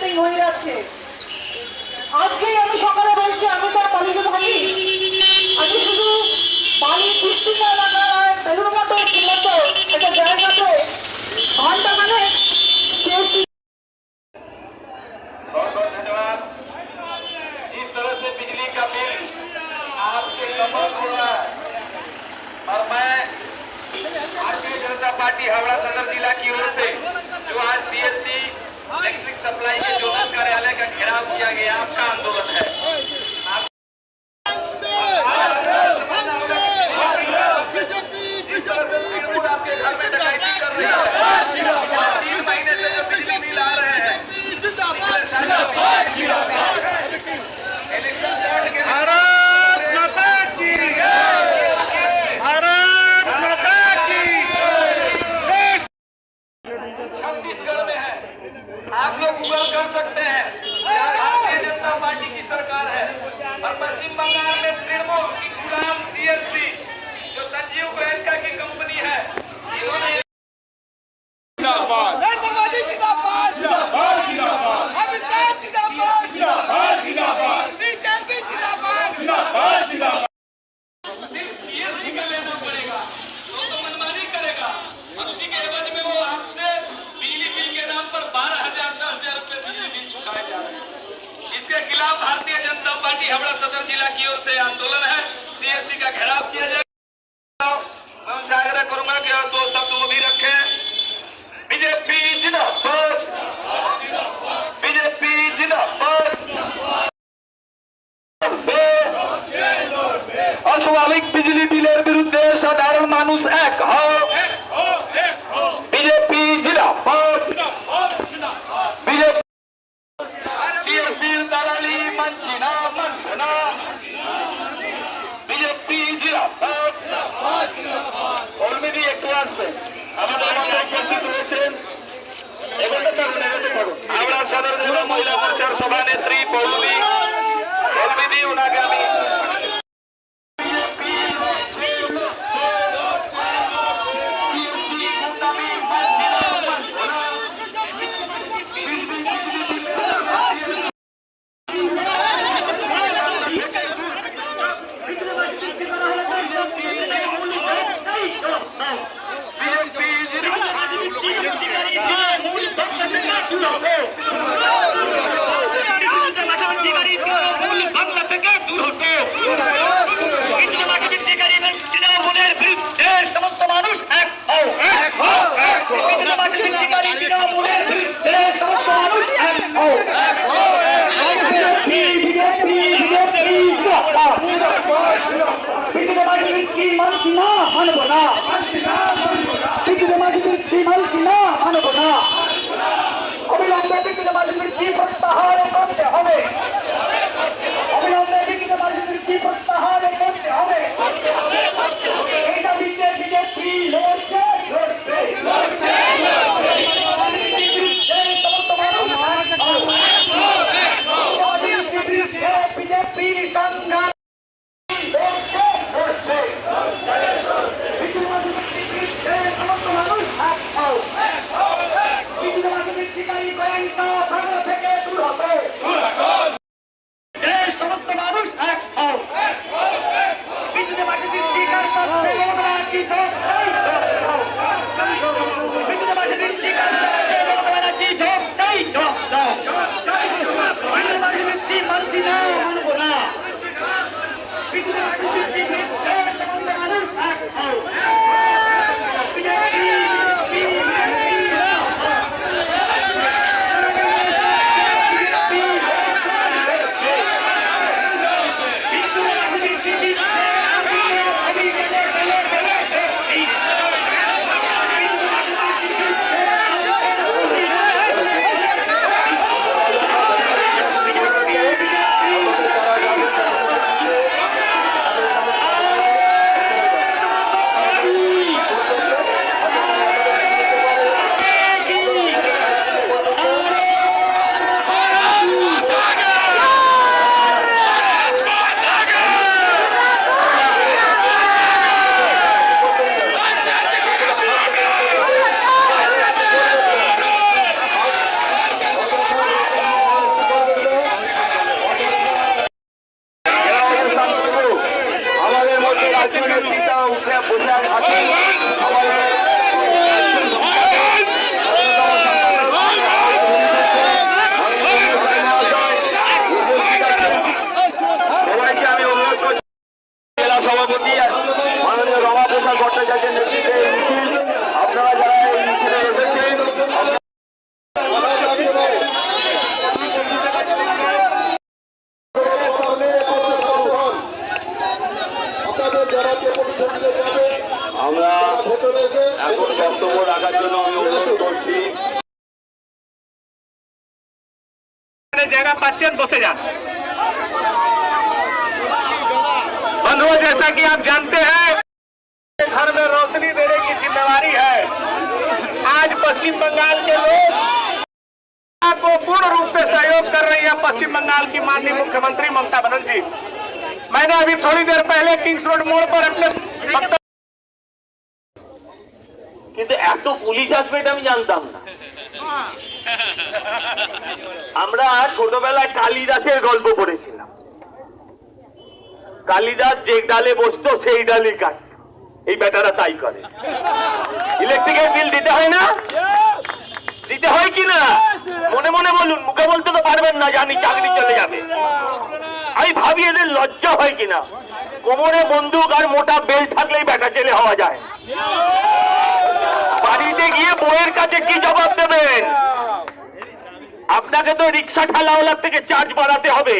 Setting হয়ে যাচ্ছে আজকেই আমি সকালে বলছি আমি তার বাড়িতে থাকি আমি শুধু বাড়ি পুষ্টিকা এলাকায় বেলুর মতো মতো একটা জায়গাতে ঘন্টা মানে কেউ बहुत बहुत धन्यवाद जिस तरह से बिजली का बिल आपके कमर हो रहा है और मैं भारतीय जनता पार्टी हावड़ा सदर जिला की ओर से जो आज सीएससी इलेक्ट्रिक सप्लाई के जोनल कार्यालय का घेराव किया गया आपका आंदोलन है आप- जिस तरह से तृणमूल आपके घर में डकैती कर रही है तीन महीने से जो बिजली बिल आ रहे हैं भारत माता की भारत माता की छत्तीसगढ़ में है आप लोग गूगल कर सकते हैं यहाँ भारतीय जनता पार्टी की सरकार है और पश्चिम बंगाल में तृणमूल की गुलाम सीएससी जो संजीव गोयनका की कंपनी है इन्होंने नरेंद्र जिंदाबाद अमित शाह जिंदाबाद बीजेपी जिंदाबाद सिर्फ़ सीएससी का लेना पड़ेगा तो तो मनमानी करेगा और उसी के एवज में वो आपसे बिजली बिल के नाम पर बारह हज़ार दस हज़ार रुपए बिजली बिल चुकाए जा रहे हैं इसके खिलाफ भारतीय जनता पार्टी हावड़ा सदर जिला की ओर से आंदोलन है सीएससी का घेराव किया जाएगा मैं उनसे आग्रह करूंगा कि और दो शब्द वो भी रखें बीजेपी जिंदाबाद बीजेपी जिंदाबाद অস্বাভাবিক বিজলি বিলের বিরুদ্ধে সাধারণ মানুষ এক হও মানছি না মানব না বিদ্যুৎ মাঝিদের কি মানছি না মানব না অবিলম্বে বিদ্যুৎ মাঝিদের কি প্রত্যাহার করতে হবে? অবিলম্বে বিদ্যুৎ মাঝিদের কি প্রত্যাহার Thank. আমরা এখন বক্তব্য রাখার জন্য बंधुओं जैसा कि आप जानते हैं, घर में रोशनी देने की जिम्मेवारी है। आज पश्चिम बंगाल के लोग को पूर्ण रूप से सहयोग कर रही है पश्चिम बंगाल की माननीय मुख्यमंत्री ममता बनर्जी। मैंने अभी थोड़ी देर पहले किंग्स रोड मोड़ पर अपने वक्तव्य কিন্তু এত পুলিশ আসবে এটা আমি জানতাম না আমরা ছোটবেলায় কালিদাসের গল্প পড়েছিলাম কালিদাস যে ডালে বসতো সেই ডালই কাট এই বেটারা তাই করে ইলেকট্রিকের বিল দিতে হয় না দিতে হয় কি না মনে মনে বলুন মুখে বলতে তো পারবেন না জানি চাকরি চলে যাবে আমি ভাবি এদের লজ্জা হয় কিনা। কোমরে বন্দুক আর মোটা বেল থাকলেই বেটা ছেলে হওয়া যায়। বাড়িতে গিয়ে বউয়ের কাছে কি জবাব দেবেন আপনাকে তো রিক্সা ঠালাওয়ালার থেকে চার্জ বাড়াতে হবে।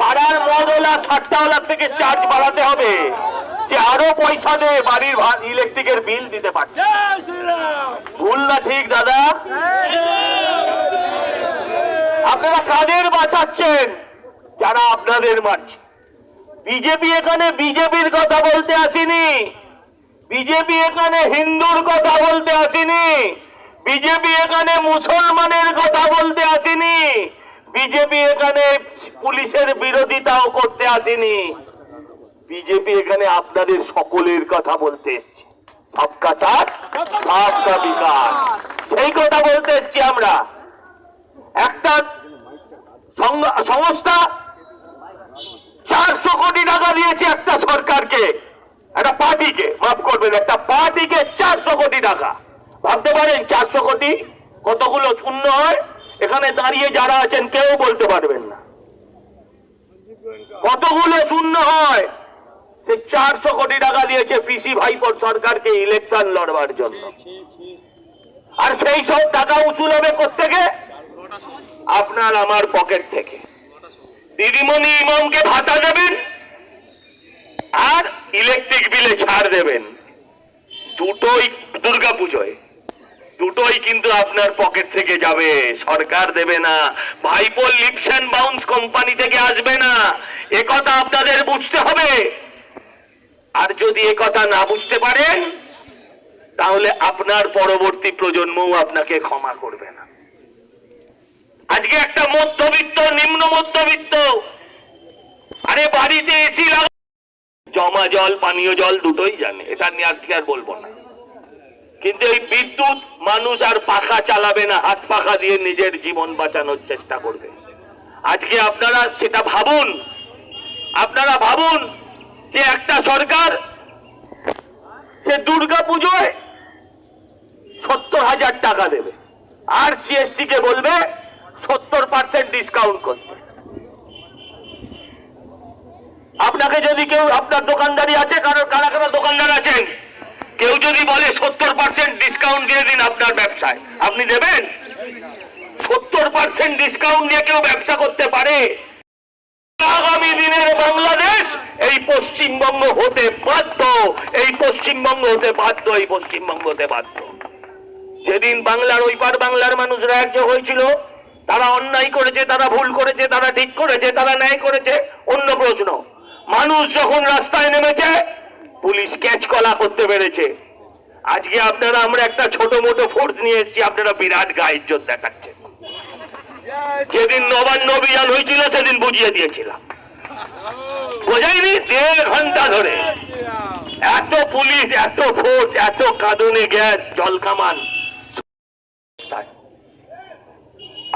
পাড়ার মদওয়ালা সাতটাওয়ালার থেকে চার্জ বাড়াতে হবে। যে আরও পয়সা দে বাড়ির ইলেকট্রিকের বিল দিতে পারছে। ভুল না ঠিক, দাদা? আপনারা কাদের বাঁচাচ্ছেন? যারা আপনাদের মারছে। বিজেপি এখানে বিজেপির কথা বলতে আসেনি। বিজেপি এখানে হিন্দুর কথা বলতে আসেনি। বিজেপি এখানে মুসলমানের কথা বলতে আসেনি। বিজেপি এখানে পুলিশের বিরোধিতাও করতে আসেনি। বিজেপি এখানে আপনাদের সকলের কথা বলতে এসছে। সবকা সাথ সবকা বিকাশ। সেই কথা বলতে এসছি আমরা। একটা সংস্থা চারশো কোটি টাকা দিয়েছে একটা সরকারকে। একটা পার্টিকে, মাফ করবেন, একটা পার্টিকে চারশো কোটি টাকা। ভাবতে পারেন, চারশো কোটি কতগুলো শূন্য হয়? এখানে দাঁড়িয়ে যারা আছেন, কেউ বলতে পারবেন না। কতগুলো শূন্য হয়? সে চারশো কোটি টাকা দিয়েছে পিসি ভাইপোর সরকারকে ইলেকশন লড়বার জন্য। আর সেই সব টাকা উসুল হবে কোথেকে আপনার আমার পকেট থেকে। দিদিমণি ইমামকে ভাতা দেবেন আর ইলেকট্রিক বিলে ছাড় দেবেন। দুটোই দুর্গা পুজোয় দুটোই কিন্তু আপনার পকেট থেকে যাবে। সরকার দেবে না। ভাইপো লিপস অ্যান্ড বাউন্স কোম্পানি থেকে আসবে না। একথা আপনাদের বুঝতে হবে। আর যদি এ কথা না বুঝতে পারেন, তাহলে আপনার পরবর্তী প্রজন্মও আপনাকে ক্ষমা করবে না। আজকে একটা মধ্যবিত্ত, নিম্ন মধ্যবিত্ত। আরে বাড়িতে এসি লাগা জমা জল, পানীয় জল দুটোই জানে, এটা নিয়ে আজকে আর বলব না। কিন্তু এই বিদ্যুৎ মানুষ আর পাখা চালাবে না, হাত পাখা দিয়ে নিজের জীবন বাঁচানোর চেষ্টা করবে। আজকে আপনারা সেটা ভাবুন। আপনারা ভাবুন যে একটা সরকার, সে দুর্গা পুজোয় সত্তর হাজার টাকা দেবে। আর সিএসসি কে বলবে সত্তর পার্সেন্ট ডিসকাউন্ট করতে আপনাকে যদি কেউ, আপনার দোকানদারি আছে, কারোর কারা কারা দোকানদার আছেন কেউ যদি বলে সত্তর পার্সেন্ট ডিসকাউন্ট দিয়ে দিন আপনার ব্যবসায়, আপনি দেবেন? সত্তর পার্সেন্ট ডিসকাউন্ট দিয়ে কেউ ব্যবসা করতে পারে। আগামী দিনের বাংলাদেশ এই পশ্চিমবঙ্গ হতে বাধ্য, এই পশ্চিমবঙ্গ হতে বাধ্য, এই পশ্চিমবঙ্গ হতে বাধ্য। যেদিন বাংলার, ওই পার বাংলার মানুষ রাজ্য হয়েছিল তারা অন্যায় করেছে, তারা ভুল করেছে, তারা ঠিক করেছে, তারা ন্যায় করেছে, অন্য প্রশ্ন। মানুষ যখন রাস্তায় নেমেছে, পুলিশ ক্যাচ কলা করতে পেরেছে। আজকে আপনারা, আমরা একটা ছোট মোটো ফোর্স নিয়ে এসেছি, আপনারা বিরাট গায়ে ইজ্জত দেখাচ্ছেন। যেদিন নবান্ন অভিযান হয়েছিল, সেদিন বুঝিয়ে দিয়েছিলাম। বোঝাইনি? দেড় ঘণ্টা ধরে। এত পুলিশ, এত ফোর্স এত কাঁদনে গ্যাস, জল কামান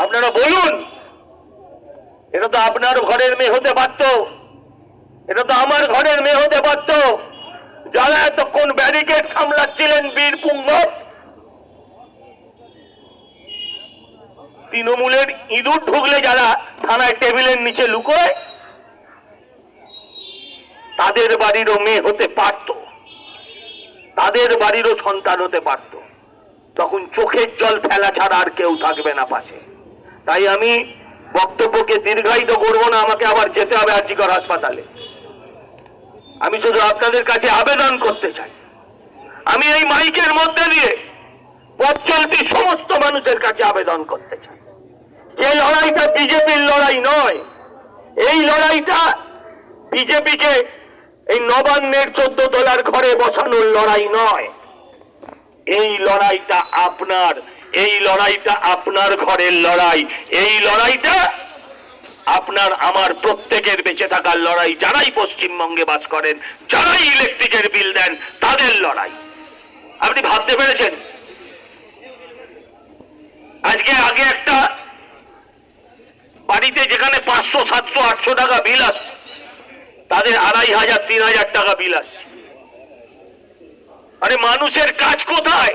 আপনারা বলুন, এটা তো আপনার ঘরের মেয়ে হতে পারত, এটা তো আমার ঘরের মেয়ে হতে পারত। যারা এতক্ষণ ব্যারিকেড সামলাচ্ছিলেন বীর পুঙ্গব তৃণমূলের ইঁদুর ঢুকলে যারা থানায় টেবিলের নিচে লুকোয়, তাদের বাড়িরও মেয়ে হতে পারত, তাদের বাড়িরও সন্তান হতে পারত। তখন চোখের জল ফেলা ছাড়া আর কেউ থাকবে না পাশে। তাই আমি বক্তব্যকে দীর্ঘায়িত করব না, আমাকে আবার যেতে হবে আর্জিকর হাসপাতালে। আমি শুধু আপনাদের কাছে আবেদন করতে চাই। আমি এই মাইকের মধ্যে দিয়ে পথ চলতি সমস্ত মানুষের কাছে আবেদন করতে চাই। যে লড়াইটা বিজেপির লড়াই নয়, এই লড়াইটা বিজেপিকে এই নবান্নের চোদ্দ তলার ঘরে বসানোর লড়াই নয়। এই লড়াইটা আপনার এই লড়াইটা আপনার ঘরের লড়াই। এই লড়াইটা আপনার আমার প্রত্যেকের বেঁচে থাকার লড়াই। যারাই পশ্চিমবঙ্গে বাস করেন, যারাই ইলেকট্রিকের বিল দেন, তাদের লড়াই। আপনি ভাবতে পেরেছেন? আজকে আগে একটা বাড়িতে যেখানে পাঁচশো, সাতশো, আটশো টাকা বিল আসছে তাদের আড়াই হাজার, তিন হাজার টাকা বিল আসছে। আরে মানুষের কাজ কোথায়?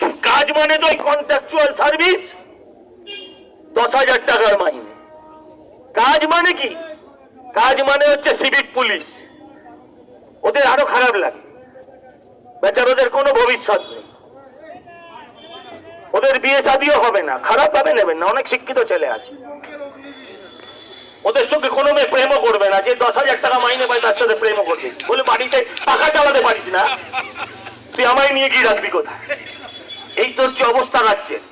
কাজ মানে তো কন্ট্রাকচুয়াল সার্ভিস দশ হাজার টাকার মাইনে। কাজ মানে কি? কাজ মানে হচ্ছে সিভিক পুলিশ ওদের আরও খারাপ লাগে। বেচারাদের কোনো ভবিষ্যৎ নেই। ওদের বিয়ে শাদিও হবে না। খারাপ ভাবে নেবেন না। অনেক শিক্ষিত ছেলে আছে। ওদের সঙ্গে কোনো মেয়ে প্রেমও করবে না। যে দশ হাজার টাকা মাইনে পায়, তার সাথে প্রেমও করবে। বলে বাড়িতে পাখা চালাতে পারিস না। তুই আমায় নিয়ে গিয়ে রাখবি কোথায়? এই তো হচ্ছে অবস্থা রাজ্যের